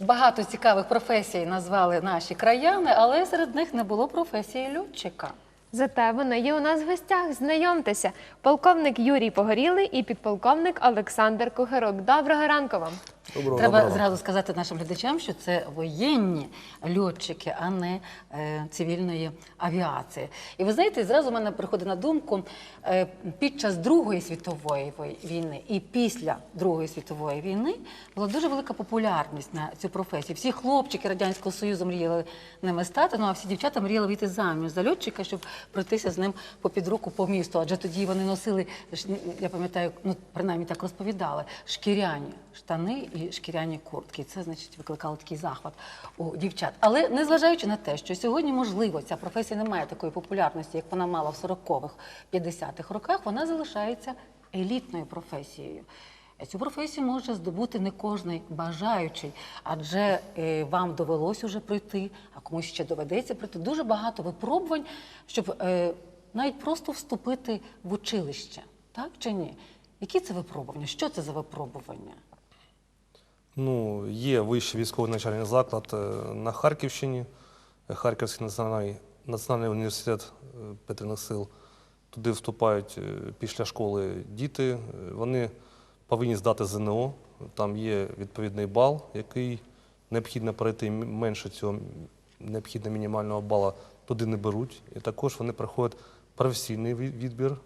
Багато цікавих професій назвали наші краяни, але серед них не було професії льотчика. Зате вони є у нас в гостях. Знайомтеся, полковник Юрій Погорілий і підполковник Олександр Кухарок. Доброго ранку вам. Доброго Треба доброго. зразу сказати нашим глядачам, що це воєнні льотчики, а не е, цивільної авіації. І ви знаєте, зразу в мене приходить на думку е, під час Другої світової війни і після Другої світової війни була дуже велика популярність на цю професію. Всі хлопчики радянського союзу мріяли ними стати. Ну а всі дівчата мріяли вийти заміж за льотчика, щоб пройтися з ним попід руку по місту. Адже тоді вони носили я пам'ятаю, ну принаймні так розповідали, шкіряні штани і шкіряні куртки. Це значить викликало такий захват у дівчат. Але незважаючи на те, що сьогодні можливо ця професія не має такої популярності, як вона мала в 40-х, 50-х роках, вона залишається елітною професією. Цю професію може здобути не кожний бажаючий, адже е, вам довелось уже пройти, а комусь ще доведеться пройти дуже багато випробувань, щоб е, навіть просто вступити в училище, так чи ні? Які це випробування? Що це за випробування? Ну, є вищий військовий навчальний заклад е, на Харківщині, е, Харківський національний, національний університет е, Петряних сил. Туди вступають після школи діти. Вони повинні здати ЗНО. Там є відповідний бал, який необхідно пройти менше цього необхідного мінімального бала туди не беруть. І також вони проходять професійний відбір,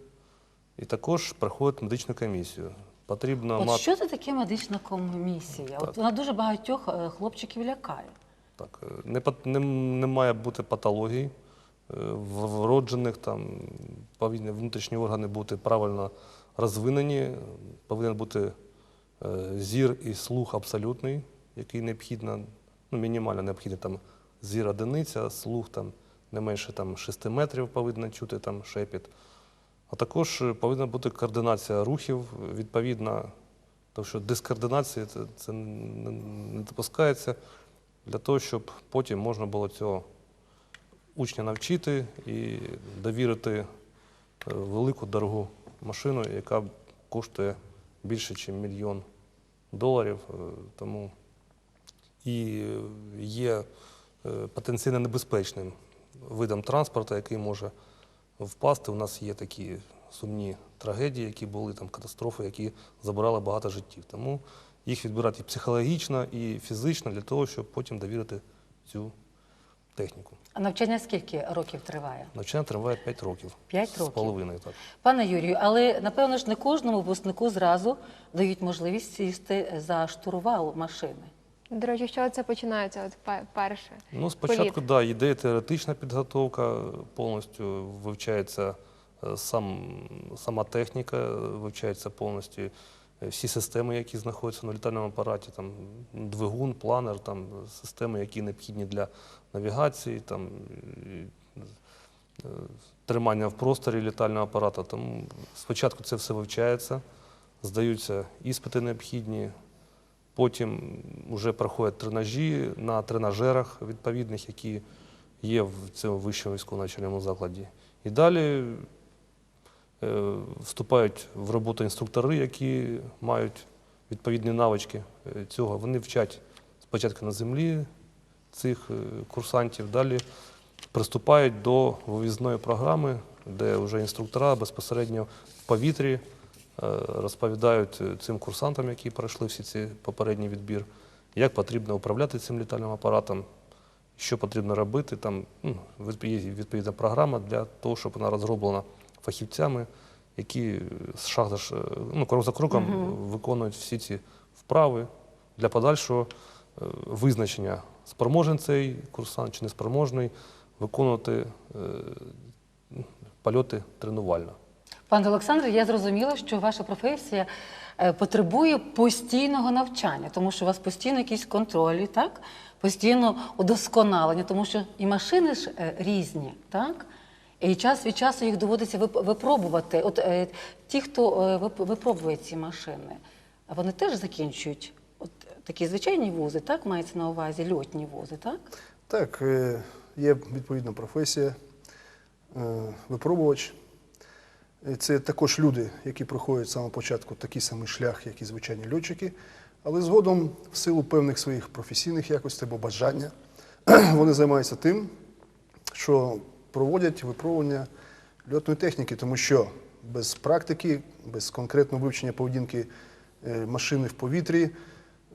і також проходять медичну комісію. Потрібно От мати. що це таке медична комісія? От вона дуже багатьох е, хлопчиків лякає. Так, е, не, не, не має бути патологій е, вроджених, там повинні внутрішні органи бути правильно розвинені, повинен бути зір і слух абсолютний, який необхідно, ну, мінімально необхідно там зір одиниця, слух там не менше там, 6 метрів повинно чути там шепіт. А також е, повинна бути координація рухів відповідна, тому що дискоординація це, це не, допускається для того, щоб потім можна було цього учня навчити і довірити е, велику дорогу машину, яка коштує більше, ніж мільйон доларів. Е, Тому і є потенційно небезпечним видом транспорту, який може впасти. У нас є такі сумні трагедії, які були там катастрофи, які забирали багато життів. Тому їх відбирати і психологічно, і фізично для того, щоб потім довірити цю техніку. А навчання скільки років триває? Навчання триває 5 років. П'ять З половиною, так. Пане Юрію, але напевно ж не кожному випускнику зразу дають можливість сісти за штурвал машини. До речі, що це починається? От перше. Ну, спочатку, Політ. да, йде теоретична підготовка, повністю вивчається е, сам, сама техніка, вивчаються повністю е, всі системи, які знаходяться на літальному апараті, там двигун, планер, там системи, які необхідні для навігації, там е, тримання в просторі літального апарата. Тому спочатку це все вивчається, здаються іспити необхідні, Потім вже проходять тренажі на тренажерах відповідних, які є в цьому вищому військовому навчальному закладі. І далі е, вступають в роботу інструктори, які мають відповідні навички е, цього. Вони вчать спочатку на землі цих е, курсантів, далі приступають до вивізної програми, де вже інструктора безпосередньо в повітрі розповідають е, цим курсантам, які пройшли всі ці попередній відбір, як потрібно управляти цим літальним апаратом, що потрібно робити. Там ну, є відповідна програма для того, щоб вона розроблена фахівцями, які з шаг за ну, крок за кроком виконують всі ці вправи для подальшого е, визначення, спроможен цей курсант чи неспроможний виконувати е, польоти тренувально. Пане Олександре, я зрозуміла, що ваша професія е, потребує постійного навчання, тому що у вас постійно якісь контролі, так? постійно удосконалення, тому що і машини ж е, різні, так? І час від часу їх доводиться випробувати. От е, ті, хто випробує ці машини, вони теж закінчують от такі звичайні вузи, так? Мається на увазі льотні вузи, так? Так, є відповідна професія, випробувач. Е, Це також люди, які проходять з самого початку такий самий шлях, як і звичайні льотчики. Але згодом, в силу певних своїх професійних якостей або бажання, вони займаються тим, що проводять випробування льотної техніки, тому що без практики, без конкретного вивчення поведінки е, машини в повітрі,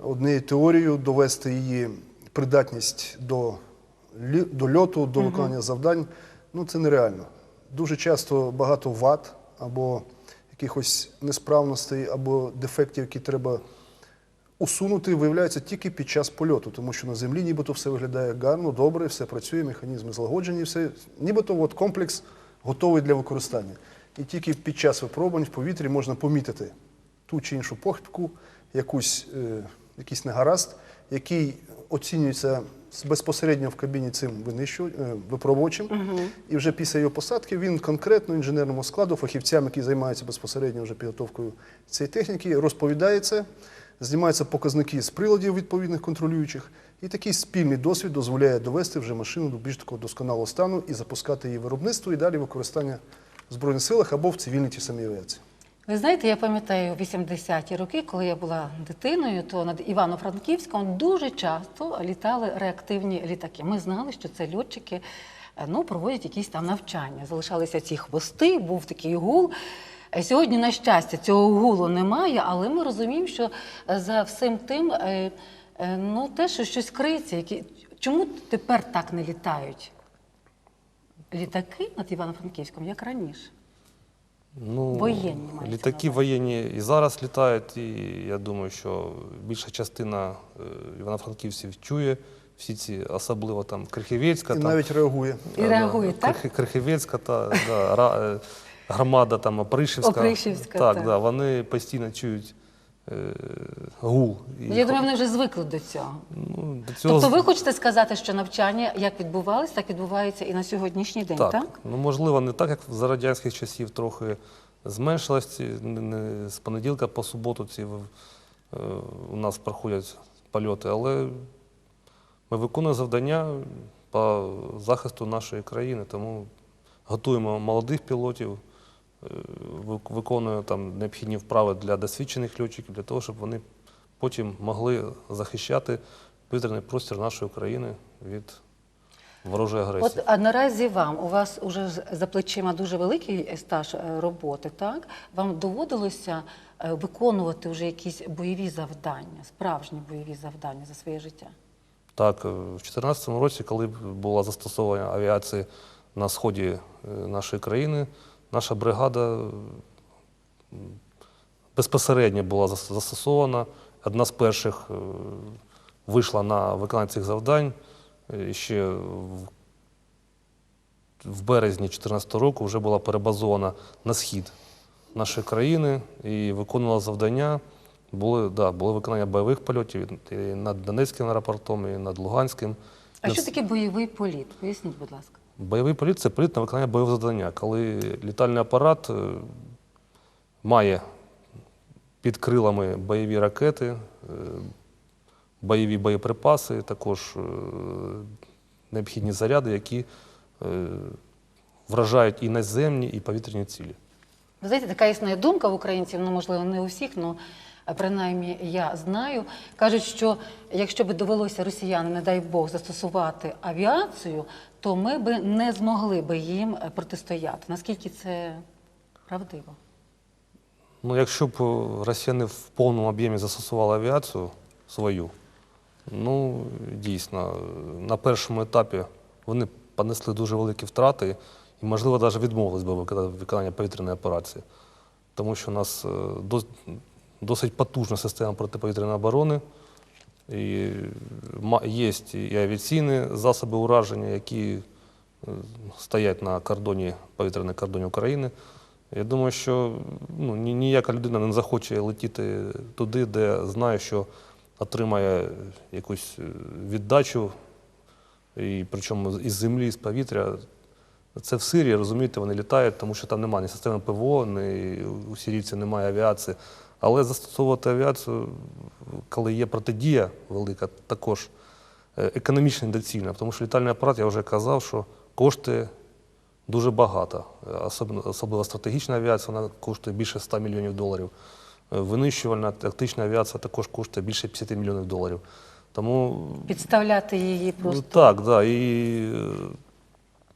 однією теорією довести її придатність до, до льоту, до виконання завдань, ну це нереально. Дуже часто багато вад або якихось несправностей, або дефектів, які треба усунути, виявляється тільки під час польоту, тому що на землі нібито все виглядає гарно, добре, все працює, механізми злагоджені, все нібито от комплекс готовий для використання. І тільки під час випробувань в повітрі можна помітити ту чи іншу похибку, якусь, е, якийсь негаразд, який оцінюється безпосередньо в кабіні цим е. І вже після його посадки він конкретно інженерному складу, фахівцям, які займаються безпосередньо вже підготовкою цієї техніки, розповідає це, знімаються показники з приладів відповідних контролюючих, і такий спільний досвід дозволяє довести вже машину до більш такого досконалого стану і запускати її виробництво і далі використання в Збройних силах або в цивільній ті самій авіації. Ви знаєте, я пам'ятаю 80-ті роки, коли я була дитиною, то над Івано-Франківськом дуже часто літали реактивні літаки. Ми знали, що це льотчики е, ну, проводять якісь там навчання. Залишалися ці хвости, був такий гул. Е, Сьогодні, на щастя, цього гулу немає, але ми розуміємо, що е, за всім тим ну, те, що щось криється. Які... Чому тепер так не літають літаки над Івано-Франківськом, як раніше? Ну, Воєнні мається на літаки увазі. воєнні і зараз літають, і я думаю, що більша частина е, івано-франківців чує всі ці, особливо там Крихівецька. І там, навіть реагує. І Да, реагує, да. так? Крих- Крихівецька та да, ра- е, громада там Опришівська. Опришівська, так, так. Да, вони постійно чують е, гул. Я думаю, вони вже звикли до цього. ну, до цього Тобто ви хочете сказати, що навчання як відбувалось, так відбувається і на сьогоднішній день, так? Так, ну можливо, не так, як за радянських часів, трохи зменшилось. З понеділка по суботу ці е, у нас проходять польоти, але ми виконуємо завдання по захисту нашої країни, тому готуємо молодих пілотів, е, вик- виконуємо там необхідні вправи для досвідчених льотчиків, для того, щоб вони потім могли захищати повітряний простір нашої країни від ворожої агресії. От а наразі вам у вас уже за плечима дуже великий стаж е, роботи, так? Вам доводилося е, виконувати вже якісь бойові завдання, справжні бойові завдання за своє життя? Так, е, в 2014 році, коли була застосована авіація на сході е, нашої країни, наша бригада безпосередньо була застосована. Одна з перших е, вийшла на виконання цих завдань. Е, Ще в- березні 2014 року вже була перебазована на схід нашої країни і виконувала завдання. Були, да, були виконання бойових польотів і над Донецьким аеропортом, і над Луганським. А що таке бойовий політ? Поясніть, будь ласка. Бойовий політ це політ на виконання бойового завдання, коли літальний апарат е, має під крилами бойові ракети, е, бойові боєприпаси, також е, необхідні заряди, які вражають і наземні, і повітряні цілі. Ви знаєте, така існує думка в українців, ну можливо, не у всіх, ну принаймні я знаю. Кажуть, що якщо б довелося росіянам, не дай Бог, застосувати авіацію, то ми би не змогли би їм е, протистояти. Наскільки це правдиво? Ну, якщо б е, росіяни в повному об'ємі застосували авіацію свою, ну дійсно, е, на першому етапі вони понесли дуже великі втрати і, можливо, навіть відмовились би виконання повітряної операції. Тому що у нас досить потужна система протиповітряної оборони, і є і авіаційні засоби ураження, які е, стоять на кордоні повітряних кордонів України. Я думаю, що ну, ніяка людина не захоче летіти туди, де знає, що отримає якусь е, віддачу, і причому із землі, з повітря. Це в Сирії, розумієте, вони літають, тому що там немає ні системи ПВО, ні у сирійців немає авіації. Але застосовувати авіацію, коли є протидія велика, також е, економічно недоцільно, тому що літальний апарат, я вже казав, що коштує дуже багато. Особливо, особливо стратегічна авіація, вона коштує більше 100 мільйонів доларів. Е, Винищувальна тактична авіація також коштує більше 50 мільйонів доларів. Тому Підставляти її Ну, просто. так, да. І е,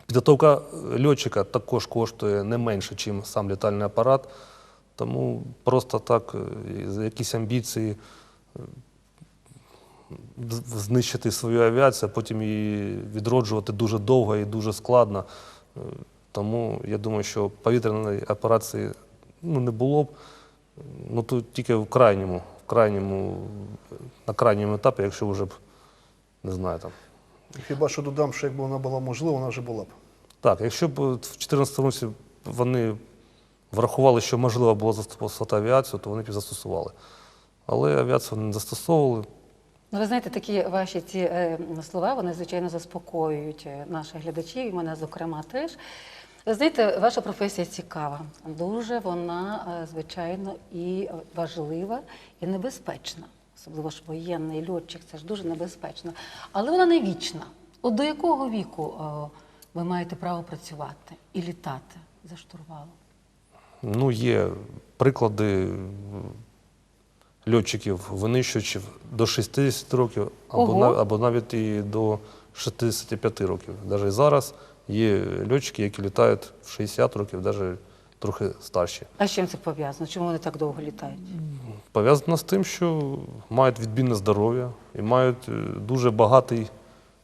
підготовка льотчика також коштує не менше, ніж сам літальний апарат. Тому просто так, е, якісь амбіції е, знищити свою авіацію, а потім її відроджувати дуже довго і дуже складно. Е, Тому я думаю, що повітряної операції ну, не було б. Ну, тут тільки в крайньому, в крайньому, на крайньому етапі, якщо вже б, не знаю, там, Хіба що додам, що якби вона була можлива, вона вже була б. Так, якщо б в 2014 році вони врахували, що можливо було застосувати авіацію, то вони б застосували. Але авіацію не застосовували. Ну, ви знаєте, такі ваші ці е, слова, вони, звичайно, заспокоюють е, наших глядачів, і мене, зокрема, теж. Ви знаєте, ваша професія цікава. Дуже вона, е, звичайно, і важлива, і небезпечна. Особливо ж воєнний льотчик, це ж дуже небезпечно. Але вона не вічна. От до якого віку е, ви маєте право працювати і літати за штурвалом? Ну, є приклади е, льотчиків, винищувачів до 60 років, або, Ого. або навіть і до 65 років. Навіть зараз є льотчики, які літають в 60 років, навіть трохи старші. А з чим це пов'язано? Чому вони так довго літають? Пов'язано з тим, що мають відмінне здоров'я і мають е, дуже багатий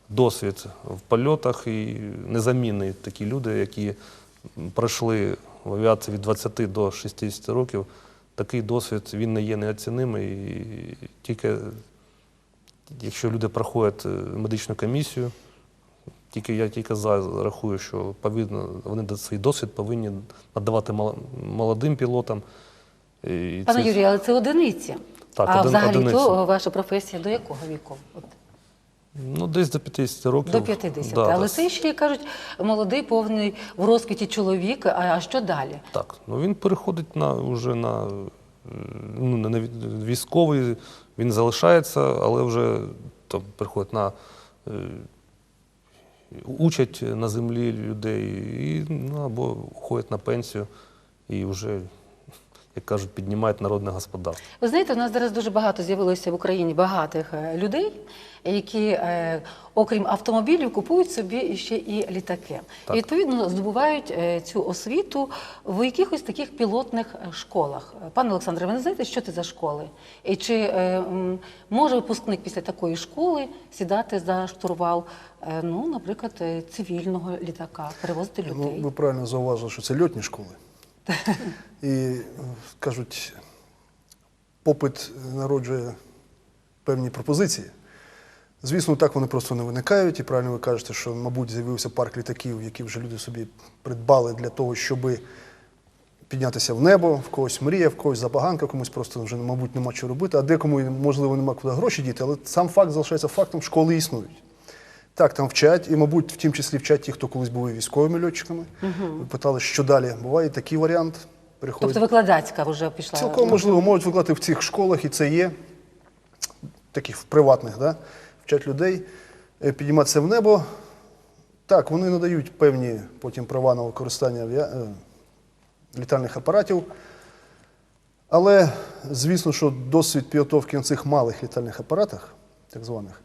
досвід в польотах і незамінні такі люди, які пройшли в авіації від 20 до 60 років. Такий досвід він не є неоцінимий. І тільки якщо люди проходять е, медичну комісію, тільки я тільки за рахую, що повинно, вони свій досвід повинні надавати молодим пілотам. І Пане це- Юрію, але це одиниці. Так, а один- взагалі одиниці. то ваша професія до якого віку? От, Ну, десь до 50 років. до 50. Да, але це ще кажуть молодий, повний в розквіті чоловік. А, а що далі? Так, ну він переходить на вже на, ну, на військовий, він залишається, але вже там, переходить на е, учать на землі людей і, ну, або уходять на пенсію і вже, як кажуть, піднімають народне господарство. Ви знаєте, у нас зараз дуже багато з'явилося в Україні багатих е, людей, які, е, окрім автомобілів, купують собі ще і літаки. Так. І відповідно здобувають е, цю освіту в якихось таких пілотних школах. Пане Олександре, ви не знаєте, що це за школи? І чи може випускник після такої школи сідати за штурвал, ну, наприклад, цивільного літака, перевозити Ну, людей? ви правильно зауважили, що це льотні школи. І е, кажуть, попит народжує певні пропозиції. Звісно, так вони просто не виникають. І правильно ви кажете, що, мабуть, з'явився парк літаків, які вже люди собі придбали для того, щоб піднятися в небо, в когось мрія, в когось забаганка, комусь просто вже, мабуть, нема що робити, а декому, можливо, нема куди гроші діти, але сам факт залишається фактом, школи існують. Так, там вчать, і, мабуть, в тім числі вчать ті, хто колись були військовими льотчиками. Ви питали, що далі. Буває такий варіант. Приходить. Тобто викладацька вже пішла. Цілком можливо, можуть викладати в цих школах, і це є, таких приватних, да? вчать людей е, підійматися в небо. Так, вони надають певні потім права на використання авіа... е, літальних апаратів. Але, звісно, що досвід підготовки на цих малих літальних апаратах, так званих,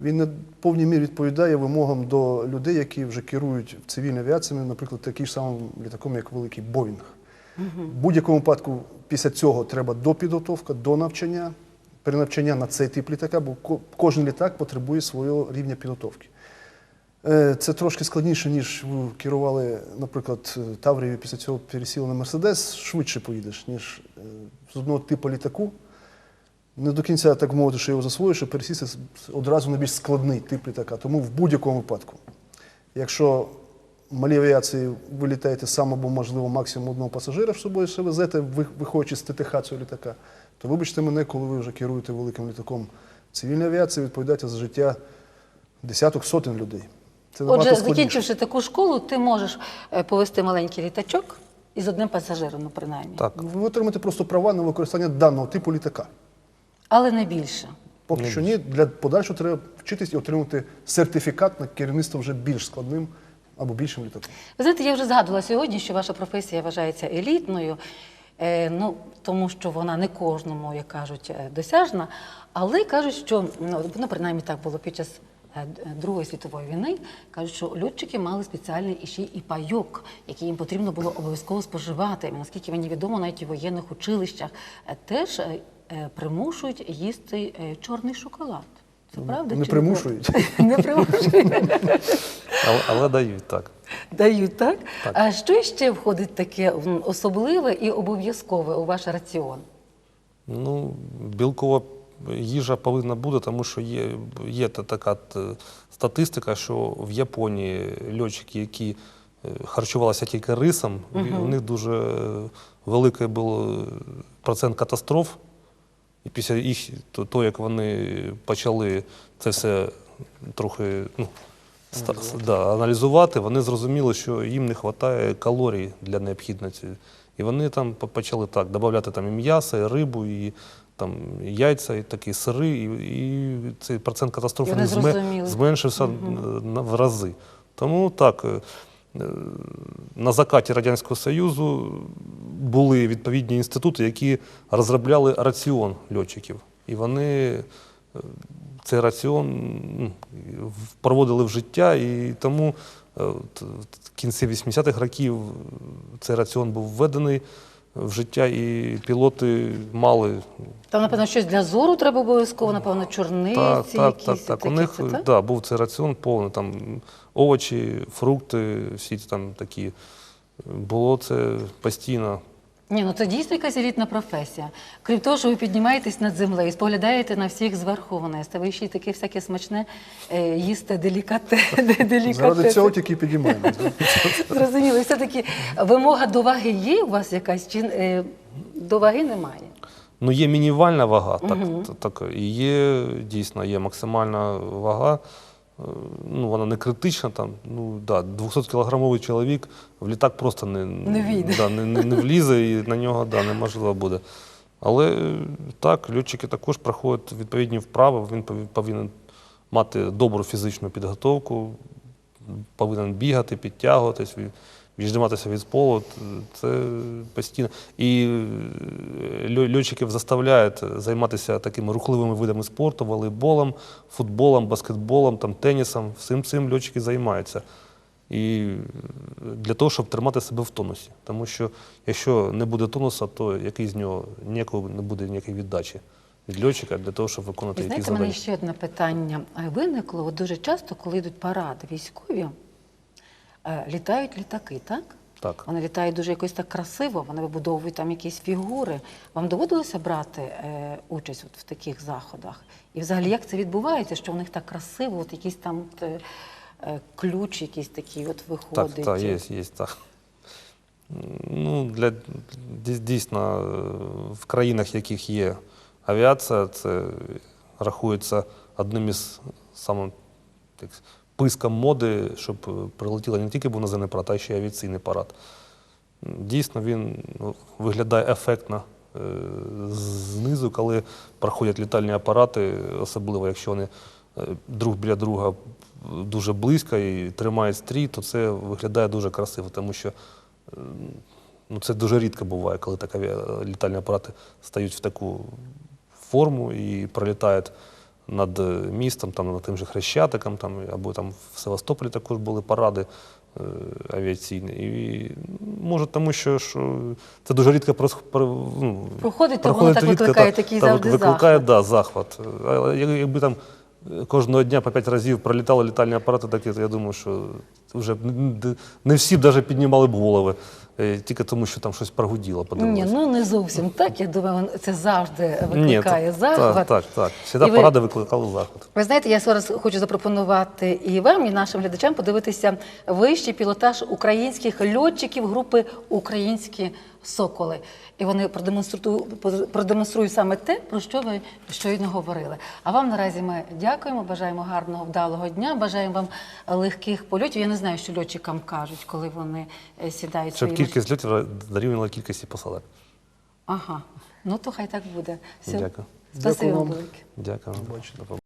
він не в повній мірі відповідає вимогам до людей, які вже керують цивільною авіацією, наприклад, таким ж самим літаком, як великий Боїнг. В будь-якому випадку після цього треба допідготовка, до навчання, перенавчання на цей тип літака, бо кожен літак потребує свого рівня підготовки. Е, Це трошки складніше, ніж ви керували, наприклад, е, Таврією, після цього пересіли на Мерседес, швидше поїдеш, ніж е, з одного типу літаку. Не до кінця так мовити, що його засвоїш, і пересісти одразу на більш складний тип літака. Тому в будь-якому випадку, якщо в малій авіації ви літаєте сам або, можливо, максимум одного пасажира з собою ще везете, виходячи з ТТХ цього літака, то вибачте мене, коли ви вже керуєте великим літаком цивільної авіації, відповідаєте за життя десяток сотень людей. Це Отже, закінчивши таку школу, ти можеш е, повести маленький літачок із одним пасажиром, ну принаймні. Так. Ви отримаєте просто права на використання даного типу літака. Але не більше. Поки що ні, для подальшого треба вчитись і отримати сертифікат на керівництво вже більш складним або більшим літаком. Ви знаєте, я вже згадувала сьогодні, що ваша професія вважається елітною. Е, ну, тому що вона не кожному, як кажуть, е, досяжна, але кажуть, що ну, ну принаймні так було під час е, Другої світової війни. Кажуть, що льотчики мали спеціальний іще і пайок, який їм потрібно було обов'язково споживати. Наскільки мені відомо, навіть у воєнних училищах теж примушують їсти е, чорний шоколад. Це правда? Не чи примушують. Не примушують. Але, але дають так. Дають, так? Так. А що ще входить таке особливе і обов'язкове у ваш раціон? Ну, білкова їжа повинна бути, тому що є, є така статистика, що в Японії льотчики, які е, харчувалися тільки рисом, у них дуже е, великий був е, процент катастроф. І після їх, то, то як вони почали це все трохи ну, ста- да, аналізувати, вони зрозуміли, що їм не вистачає калорій для необхідності. І вони там почали так додавати там і м'ясо, і рибу, і там і яйця, і такі сири, і, і цей процент катастроф І вони у них зме- зменшився на- в рази. Тому так. Е, е, На закаті Радянського Союзу були відповідні інститути, які розробляли раціон льотчиків. І вони е, цей раціон ну, проводили в життя, і тому е, в кінці 80-х років цей раціон був введений в життя, і пілоти мали Там, напевно, щось для зору треба обов'язково, напевно, чорниці, так, так, якісь так, так. У них це так? да, був цей раціон повний, там овочі, фрукти, всі там такі. Було це постійно. Ні, ну це дійсно якась елітна професія. Крім того, що ви піднімаєтесь над землею, споглядаєте на всіх зверху вниз, та ви ще й таке всяке смачне е, їсте делікате. Заради цього тільки підіймаємо. Зрозуміло. І все-таки вимога до ваги є у вас якась, чи е, до ваги немає? Ну, є мінімальна вага, так, так, і є дійсно є максимальна вага. Ну, вона не критична. Там, ну, да, 200-кілограмовий чоловік в літак просто не, Не війде. Да, не, не, не влізе і на нього да, неможливо буде. Але е, так, льотчики також проходять відповідні вправи, він повинен мати добру фізичну підготовку, повинен бігати, підтягуватись, віджиматися від полу. Це постійно. І е, льотчиків заставляють займатися такими рухливими видами спорту, волейболом, футболом, баскетболом, там, тенісом. Всім цим льотчики займаються. І для того, щоб тримати себе в тонусі. Тому що якщо не буде тонуса, то який з нього ніякого не буде ніякої віддачі від льотчика для того, щоб виконати Ви якісь знаєте, в мене ще одне питання е, виникло. От дуже часто, коли йдуть паради військові, е, літають літаки, так? Так. Вони літають дуже якось так красиво, вони вибудовують там якісь фігури. Вам доводилося брати е, участь от в таких заходах? І взагалі як це відбувається, що у них так красиво, от якийсь там от, е, е, ключ якийсь такий от виходить. так, є, є, так. Ну, для, дійсно, е, в країнах, в яких є авіація, це рахується одним із самим так, писком моди, щоб е, прилетіло не тільки був наземний парад, а ще й авіаційний парад. Дійсно, він ну, виглядає ефектно е, знизу, коли проходять літальні апарати, особливо якщо вони е, друг біля друга дуже близько і тримають стрій, то це виглядає дуже красиво, тому що ну, це дуже рідко буває, коли так авіа- літальні апарати стають в таку форму і пролітають над е, містом, там, над тим же Хрещатиком, там, або там в Севастополі також були паради е, авіаційні. І, може, тому що, що це дуже рідко прос, про- ну, Проходить, то воно так викликає та- такий та завжди викликає, захват. Да, захват. Але як- якби там е, кожного дня по п'ять разів пролітали літальні апарати, так я думаю, що вже не- всі б навіть піднімали б голови, тільки тому, що там щось прогуділо, Ні, ну не зовсім так. Я думаю, це завжди викликає Ні, захват. Так, так, так. Всіда ви- паради викликали захват. Ви знаєте, я зараз хочу запропонувати і вам, і нашим глядачам подивитися вищий пілотаж українських льотчиків групи Українські соколи. І вони продемонструють, продемонструють саме те, про що ви щойно говорили. А вам наразі ми дякуємо, бажаємо гарного вдалого дня, бажаємо вам легких польотів. Я не знаю, що льотчикам кажуть, коли вони е, сідають. Щоб кількість льотів дорівнювала кількості посадок. Ага, ну то хай так буде. Все. Дякую. Дякую вам. велике. Дякую. Побачення.